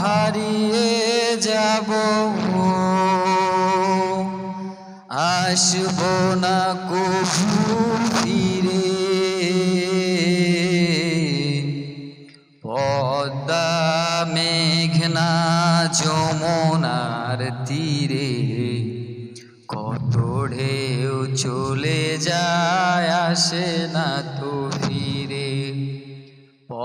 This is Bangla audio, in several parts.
হারিয়ে যাব। আসব না কবু ফিরে। পদ্মা মেঘনা যমুনার তীরে কত ঢেউ চলে যায় আসে না তো ফিরে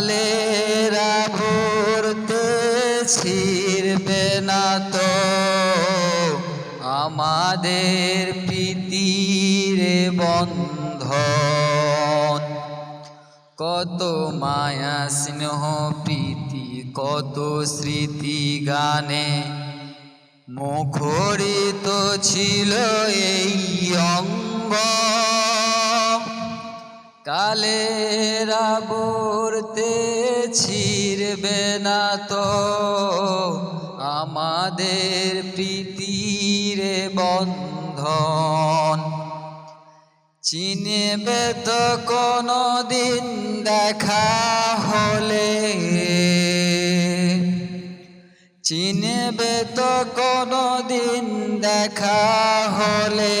কালেরা ভরতে ছিড়বে না তো। আমাদের প্রীতিরে বন্ধন। কত মায়া স্নেহ প্রীতি, কত স্মৃতি গানে। মুখরিত ছিল এই অঙ্গ। কালেরা বলতে ছিড়বে না তো। আমাদের প্রীতিরে বন্ধন। চিনেবে তো কোনো দিন দেখা হলে। চিনেবে তো কোনো দিন দেখা হলে।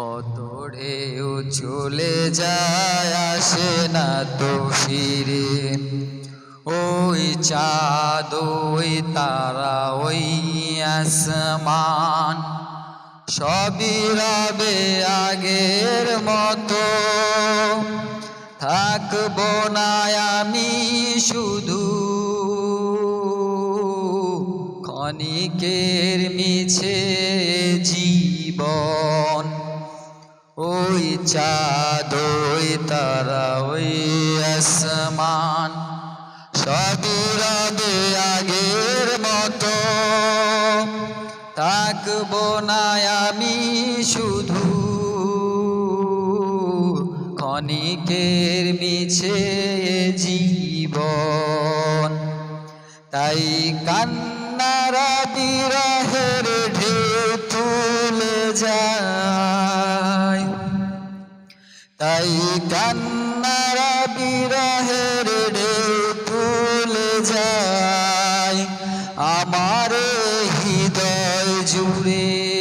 কত ঢেউ চলে যায়, আসে না তো ফিরে। ওই চাঁদ, ওই তারা, ওই আসমান, সবই রবে আগের মতো। থাকব না আমি শুধু ক্ষণিকের মিছে। ওই চাঁদ, ওই তারা, ওই আসমান, সবই রবে আগের মতো। থাকব না আমি শুধু ক্ষণিকের মিছে জীবন। তাই কান্নারা বিরহের ঢেউ তুলে যায়। তাই কান্নারা বিরহের রে তুলে যায় আমার হৃদয় জুড়ে।